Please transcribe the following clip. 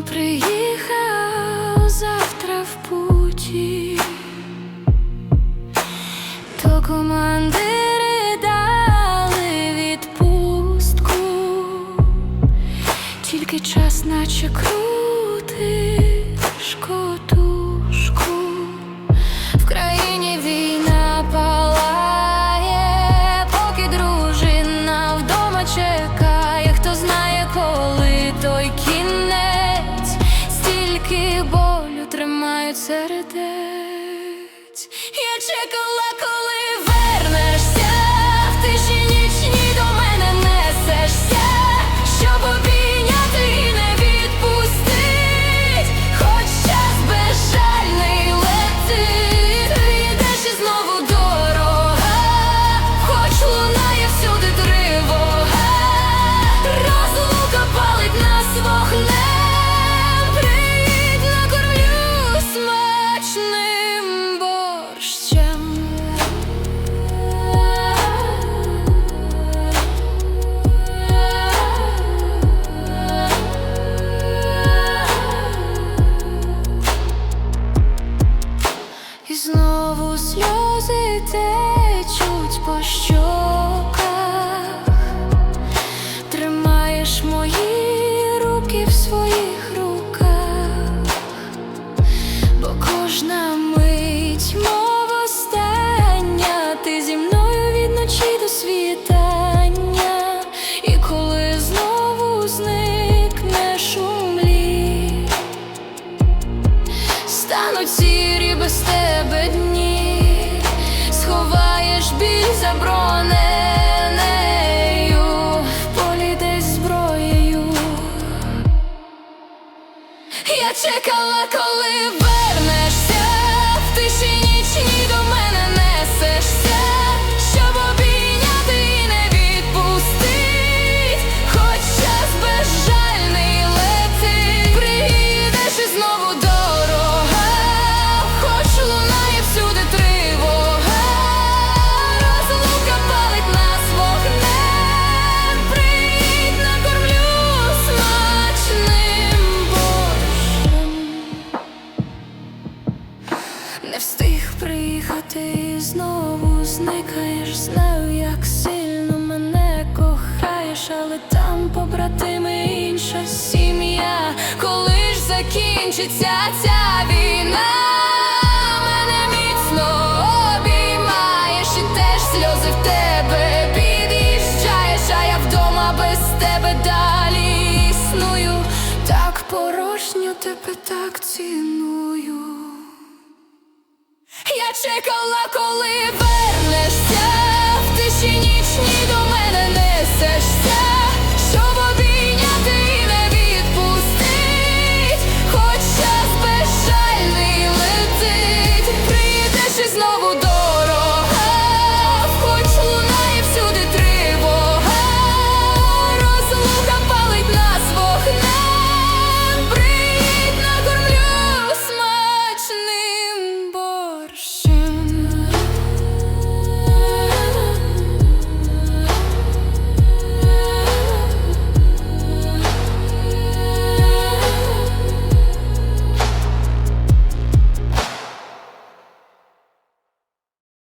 приїхав завтра в путі, то командири дали відпустку, тільки час, наче крути шкоту. Болю тримають сердець. Я чекала, коли в своїх руках, бо кожна мить мов остання, ти зі мною від ночі до світання, і коли знову зникнеш у Стануть сірі без тебе дні, сховаєш біль забороненею, в зникаєш. Знаю, як сильно мене кохаєш, але там побратими інша сім'я. Коли ж закінчиться ця війна, мене міцно обіймаєш і теж сльози в тебе під'їжджаєш, а я вдома без тебе далі існую. Так порожньо тебе так ціную. Я чекала, коли вернешся, в тиші нічні